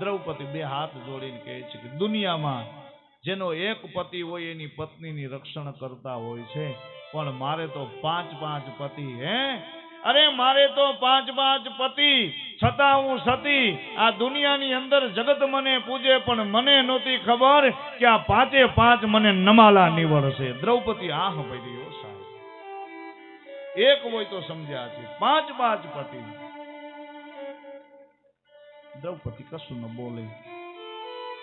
દ્રૌપદી બે હાથ જોડીને કહે છે કે દુનિયામાં જેનો એક પતિ હોય એની પત્નીની રક્ષણ કરતા હોય છે. પણ મારે તો પાંચ પાંચ પતિ, હે? અરે મારે તો પાંચ પાંચ પતિ, છતાં હું સતી. આ દુનિયાની અંદર જગત મને પૂજે, પણ મને નહોતી ખબર કે આ પાંચે પાંચ મને નમાલા નીવડશે. દ્રૌપદી આહ ભર્યો સાહેબ. એક હોય તો સમજ્યા છે. પાંચ પાંચ પતિ. દ્રૌપદી કશું ન બોલે.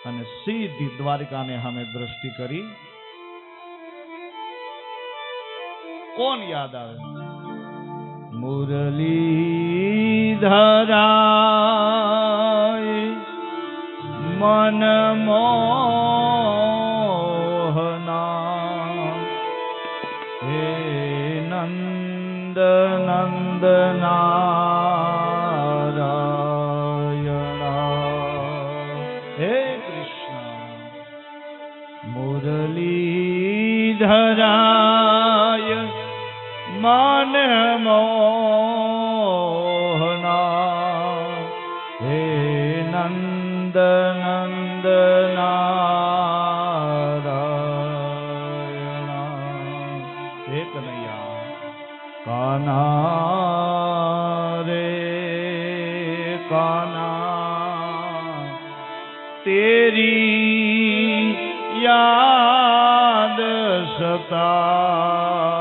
અને સીધી દ્વારિકાને સામે દ્રષ્ટિ કરી કોણ યાદ આવે? મુરલી ધરાય મન મોહના. હે નંદ નંદનારાયણા મુરલીધરાય મન મોહના. હે નંદ નંદના કાના રે કાના. તેરી યાદ સતાવે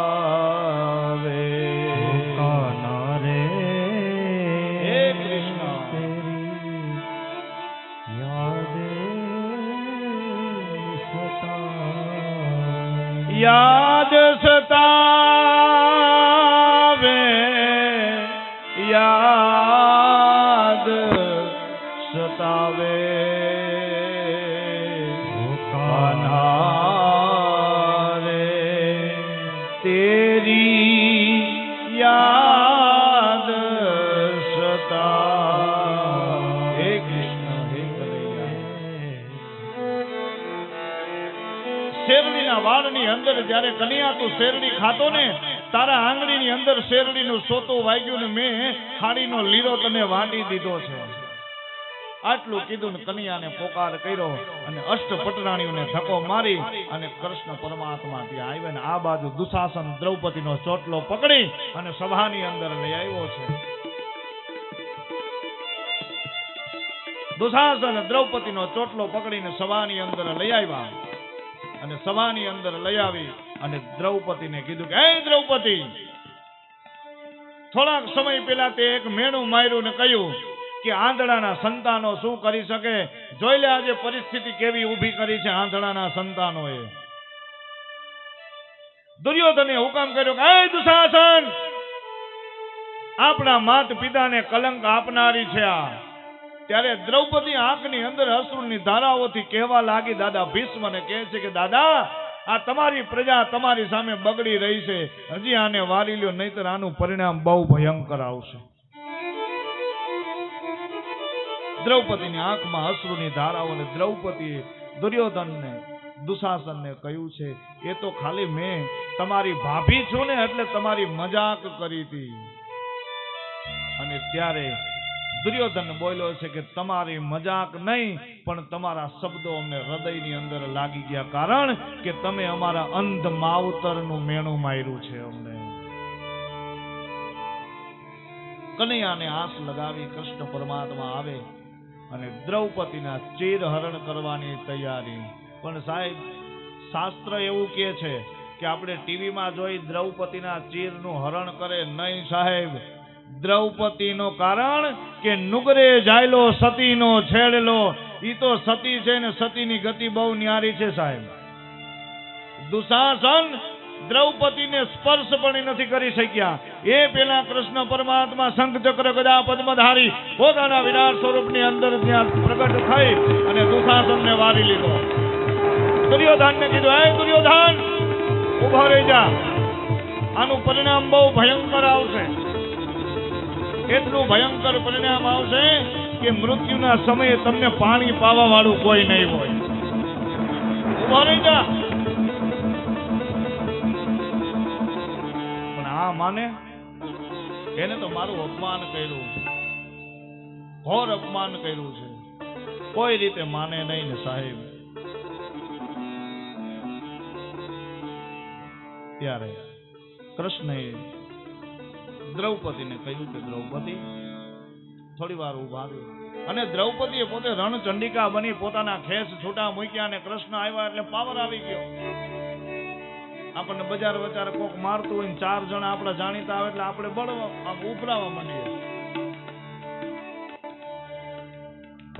શેરડીના વાળની અંદર જ્યારે કન્યા તું શેરડી ખાતો ને, તારા આંગળીની અંદર શેરડીનું સોતું વાગ્યું ને મેં ખાડીનો લીરો તને વાટી દીધો છે. આટલું કીધું ને કન્યાને પોકાર કર્યો અને અષ્ટપટરાણીઓને ધક્કો મારી અને કૃષ્ણ પરમાત્મા ત્યાં આવ્યા ને આ બાજુ દુશાસન દ્રૌપદીનો ચોટલો પકડી અને સભાની અંદર લઈ આવ્યો છે. દુશાસન દ્રૌપદીનો ચોટલો પકડીને સભાની અંદર લઈ આવ્યા. અને સભાની અંદર લઈ આવી અને દ્રૌપદીને કીધું કે, હે દ્રૌપદી, થોડાક સમય પહેલા તે એક મેણું માર્યું ને કહ્યું કે આંધળાના સંતાનો શું કરી શકે? જોઈ લે આજે પરિસ્થિતિ કેવી ઊભી કરી છે આંધળાના સંતાનોએ. દુર્યોધને હુકમ કર્યો કે, હે દુશાસન, આપણા માત પિતાને કલંક આપનારી છે આ. ત્યારે દ્રૌપદી આંખની અંદર અશ્રુની ધારાઓથી કહેવા લાગી, દાદા ભીષ્મને કહે છે કે, દાદા, આ તમારી પ્રજા તમારી સામે બગડી રહી છે. હજી આને વારી લ્યો, નહીતર આનું પરિણામ બહુ ભયંકર આવશે. દ્રૌપદીની આંખમાં અશ્રુની ધારાઓ અને દ્રૌપદીએ દુર્યોધનને, દુશાસનને કહ્યું છે, એ તો ખાલી મેં તમારી ભાભી છું ને, એટલે તમારી મજાક કરી હતી. અને ત્યારે દુર્યોધન બોલ્યો છે કે તમારી મજાક નહીં, પણ તમારા શબ્દો અમને હૃદયની અંદર લાગી ગયા કારણ કે તમે અમારા અંધ માવતરનું મેણું માર્યું છે અમને. કનૈયાને આસ લગાવી કૃષ્ણ પરમાત્મા આવે અને દ્રૌપદીના ચીરહરણ કરવાની તૈયારી. પણ સાહેબ, શાસ્ત્ર એવું કહે છે કે આપણે ટીવીમાં જોઈ દ્રૌપદીના ચીરનું હરણ કરે નહીં સાહેબ. દ્રૌપદીનો કારણ કે નુગરે જાયલો, સતીનો છેડેલો. ઈ તો સતી છે ને સતીની ગતિ બહુ ન્યારી છે સાહેબ. દુશાસન દ્રૌપદીને સ્પર્શ પણ નથી કરી શક્યા. એ પેલા કૃષ્ણ પરમાત્મા શંખ ચક્ર ગદા પદ્મધારી પોતાના વિરાટ સ્વરૂપની અંદર ત્યાં પ્રગટ થઈ અને દુશાસનને વારી લીધો. દુર્યોધનને કીધું, હે દુર્યોધન ઊભો રહી જા આનું પરિણામ બહુ ભયંકર આવશે. એટલું ભયંકર પરિણામ આવશે કે મૃત્યુના સમયે તમને પાણી પાવા વાળું કોઈ નહીં હોય. પણ આ માને, એને તો મારું અપમાન કર્યું. ઘોર અપમાન કર્યું છે. કોઈ રીતે માને નહીં ને સાહેબ. ત્યારે કૃષ્ણએ દ્રૌપદીને કહ્યું કે દ્રૌપદી, થોડી વાર ઊભા રહી. અને દ્રૌપદીએ પોતે રણચંડિકા બની, પોતાના ખેસ છૂટા મૂક્યા અને કૃષ્ણ આવ્યા એટલે પાવર આવી ગયો. આપણને બજાર બજાર કોક મારતું હોય ચાર જણા આપણે જાણીતા આવે એટલે આપણે બળવા ઉભરાવા માંડીએ.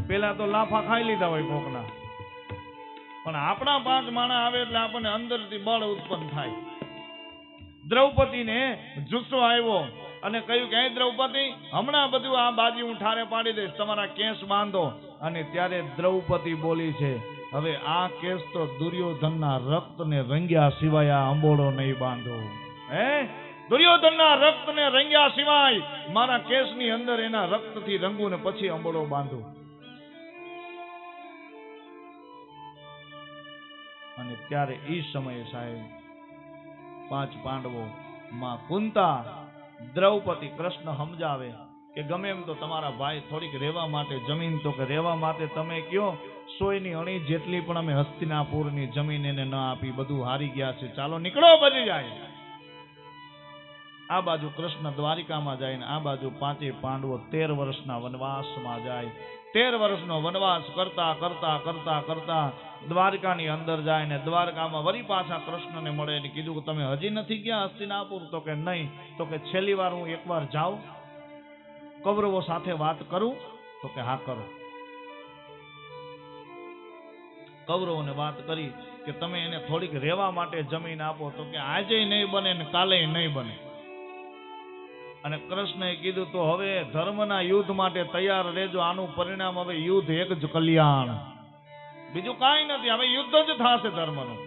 પેલા તો લાફા ખાઈ લીધા હોય કોકના. પણ આપણા પાંચ માણા આવે એટલે આપણને અંદરથી બળ ઉત્પન્ન થાય. દ્રૌપદીને જુસ્સો આવ્યો. અને કહ્યું કે દ્રૌપદી, હમણાં બધું આ બાજી હું ઠારે પાડી દઈશ, તમારા કેસ બાંધો. અને ત્યારે દ્રૌપદી બોલી છે, હવે આ કેસ તો દુર્યોધનના રક્તને રંગ્યા સિવાય આ અંબોળો નહીં બાંધો. હે? દુર્યોધનના રક્તને રંગ્યા સિવાય મારા કેસની અંદર એના રક્તથી રંગું ને પછી અંબોળો બાંધું. અને ત્યારે એ સમયે સાહેબ, પાંચ પાંડવો માં કુંતા દ્રૌપદી કૃષ્ણ સમજાવે કે ગમે એમ તો તમારા ભાઈ થોડીક રહેવા માટે જમીન તો કે રહેવા માટે તમે કયો? સોયની અણી જેટલી પણ અમે હસ્તિનાપુરની જમીન એને ન આપી, બધું હારી ગયા છે. ચાલો નીકળો બની જાય. આ બાજુ કૃષ્ણ દ્વારિકામાં જાય ને આ બાજુ પાંચે પાંડવો તેર વર્ષના વનવાસમાં જાય. તેર વર્ષનો વનવાસ કરતા કરતા કરતા કરતા દ્વારકાની અંદર જાય ને દ્વારકામાં વળી પાછા કૃષ્ણને મળે ને કીધું કે તમે હજી નથી ગયા હસ્તિનાપુર? તો કે નહીં. તો કે છેલ્લી વાર હું એકવાર જાઉં, કૌરવો સાથે વાત કરું, તો કે હા કરો. કૌરવોને વાત કરી કે તમે એને થોડીક રહેવા માટે જમીન આપો. તો કે આજે નહીં બને ને કાલે નહીં બને. અને કૃષ્ણએ કીધું, તો હવે ધર્મના યુદ્ધ માટે તૈયાર રહેજો. આનું પરિણામ હવે યુદ્ધ એક જ કલ્યાણ. બીજું કાંઈ નથી. હવે યુદ્ધ જ થશે ધર્મનું.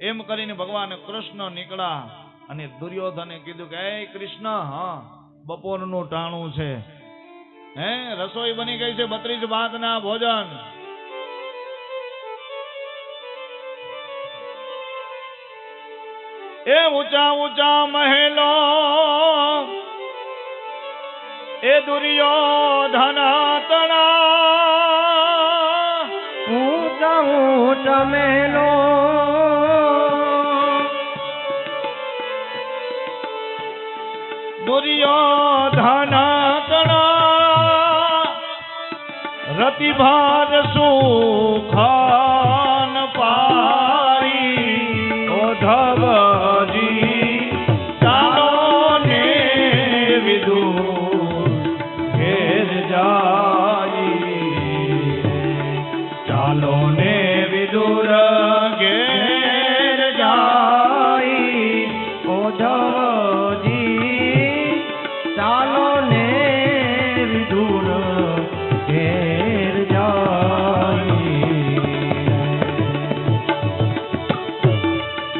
એમ કરીને ભગવાન કૃષ્ણ નીકળ્યા અને દુર્યોધને કીધું કે, એ કૃષ્ણ, હા, બપોરનું ટાણું છે. હે, રસોઈ બની ગઈ છે બત્રીસ ભાતના ભોજન. એ ઊંચા ઊંચા મહેલો એ દુર્યોધન તણા ઊંચા ઊંચા મહેલો દુર્યોધન તણા રતિભાર સુખાન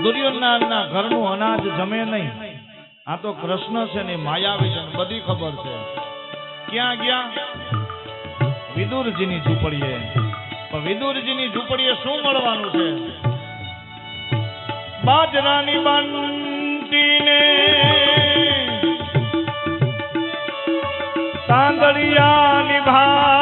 દુર્યોધનના ઘરનું અનાજ જમે નહીં આ તો કૃષ્ણ છે ને માયાવી બધી ખબર છે. ક્યાં ગયા? વિદુરજીની ઝૂંપડીએ. પણ વિદુરજીની ઝૂંપડીએ શું મળવાનું છે? બાજરાની બંટીને તાંદળિયાની ભાજી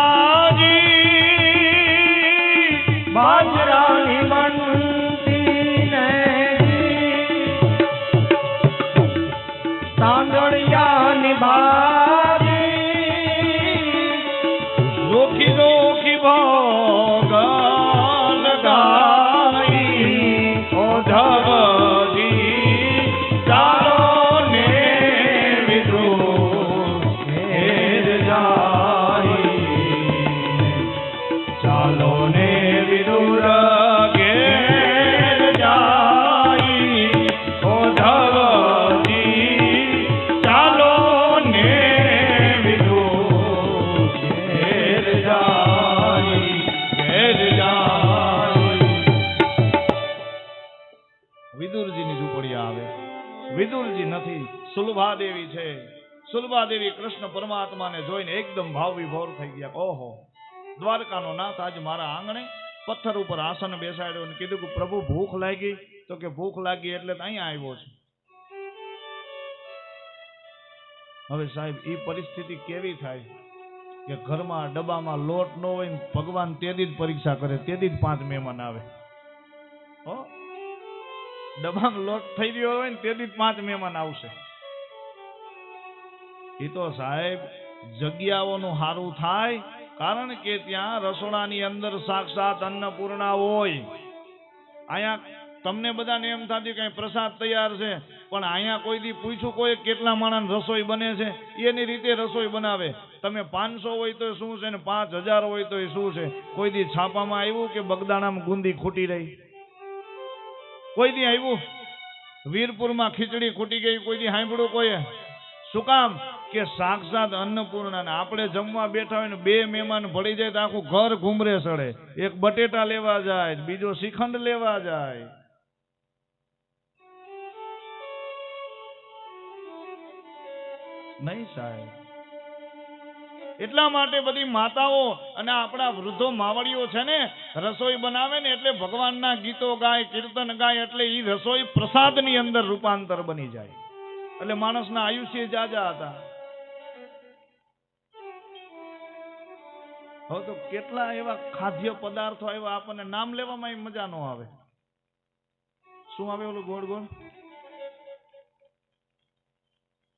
વિદુરજી નથી સુલભા દેવી છે. સુલભા દેવી કૃષ્ણ પરમાત્માને જોઈને એકદમ ભાવ વિભોર થઈ ગયા. ઓહો, દ્વારકાનો નાથ આજ મારા આંગણે પથ્થર ઉપર આસન બેસાડ્યો અને કીધું કે, પ્રભુ, ભૂખ લાગી. તો કે, ભૂખ લાગી એટલે અહીંયા આવ્યો છે. હવે સાહેબ એ પરિસ્થિતિ કેવી થાય કે ઘરમાં ડબ્બામાં લોટ ન હોય ભગવાન તેદી જ પરીક્ષા કરે તેથી જ પાંચ મહેમાન આવે. ડબ્બામાં લોટ થઈ રહ્યો હોય ને તેથી પાંચ મહેમાન આવશે. એ તો સાહેબ, જગ્યાઓનું સારું થાય, કારણ કે ત્યાં રસોડાની અંદર સાક્ષાત અન્નપૂર્ણા હોય. અહીંયા તમને બધાને એમ થતી કઈ પ્રસાદ તૈયાર છે, પણ અહીંયા કોઈ દી પૂછ્યું કોઈ કેટલા માણસ રસોઈ બને છે, એની રીતે રસોઈ બનાવે. તમે પાંચસો હોય તો શું છે ને પાંચ હજાર હોય તો શું છે? કોઈ દી છાપામાં આવ્યું કે બગદાણામાં ગુંદી ખૂટી રહી? કોઈ દી આવ્યું વીરપુરમાં ખીચડી ખૂટી ગઈ કોઈ દી સાંભળ્યું કોઈએ? શું કામ? કે સાક્ષાત અન્નપૂર્ણા ને આપણે જમવા બેઠા હોય ને બે મહેમાન ભળી જાય તો આખું ઘર ઘુમરે સડે. એક બટેટા લેવા જાય, બીજો શ્રીખંડ લેવા જાય. નહીં સાહેબ. એટલા માટે બધી માતાઓ અને આપણા વૃદ્ધો માવડીઓ છે ને, રસોઈ બનાવે ને એટલે ભગવાનના ગીતો ગાય, કીર્તન ગાય, એટલે એ રસોઈ પ્રસાદની અંદર રૂપાંતર બની જાય. એટલે માણસના આયુષ્ય જાજા હતા. હવે તો કેટલા એવા ખાદ્ય પદાર્થો આવ્યા, આપણને નામ લેવામાં મજા ન આવે. શું આવે ઓલું ગોળ ગોળ?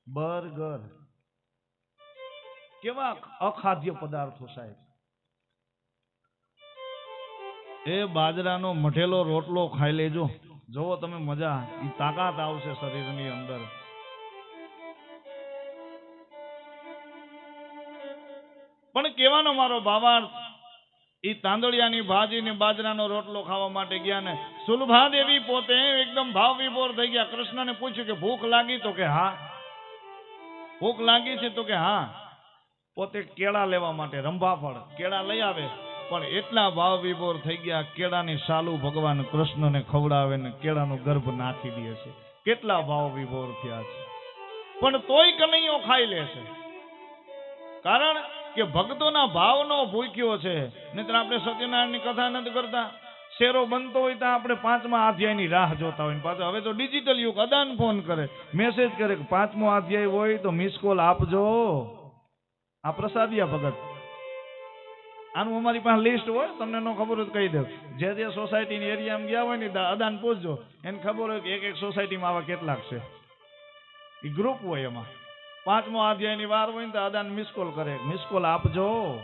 બર્ગર. કેવા અખાદ્ય પદાર્થો સાહેબ? એ બાજરાનો મઠેલો રોટલો ખાઈ લેજો. જોવો તમે મજા. એ તાકાત આવશે શરીરની અંદર. પણ કેવાનો મારો ભાવાર્થ એ તાંદળિયાની ભાજી ને બાજરાનો રોટલો ખાવા માટે ગયા ને સુલભા દેવી પોતે એકદમ ભાવ વિભોર થઈ ગયા. કૃષ્ણને પૂછ્યું કે ભૂખ લાગી તો કે હા? ભૂખ લાગી છે તો કે હા? પોતે કેળા લેવા માટે રંભાફળ કેળા લઈ આવે. પણ એટલા ભાવ વિભોર થઈ ગયા, કેળાની સાલું ભગવાન કૃષ્ણને ખવડાવે ને કેળાનો ગર્ભ નાખી દે છે. કેટલા ભાવ વિભોર થયા છે. પણ તોય કનૈયો ખાઈ લે કારણ કે ભક્તોના ભાવનો ભૂખ્યો છે. નહીતર આપણે સત્યનારાયણની કથા નથી કરતા. શેરો બનતો હોય તો આપણે પાંચમા અધ્યાયની રાહ જોતા હોય પાછો. હવે તો ડિજિટલ યુગ, અદાન ફોન કરે. મેસેજ કરે કે પાંચમો અધ્યાય હોય તો મિસ કોલ આપજો. આ પ્રસાદિયા ભગત. આનું અમારી પાસે લિસ્ટ હોય, તમને ન ખબર હોય કહી દઉં જે જે સોસાયટીની એરિયામાં ગયા હોય ને અદાન પૂછજો એને ખબર હોય કે એક એક સોસાયટીમાં આવા કેટલાક છે. એ ગ્રુપ હોય એમાં. પાંચમો અધ્યાયની વાર હોય ને, તો અદાન મિસ કોલ કરે. મિસ કોલ આપજો.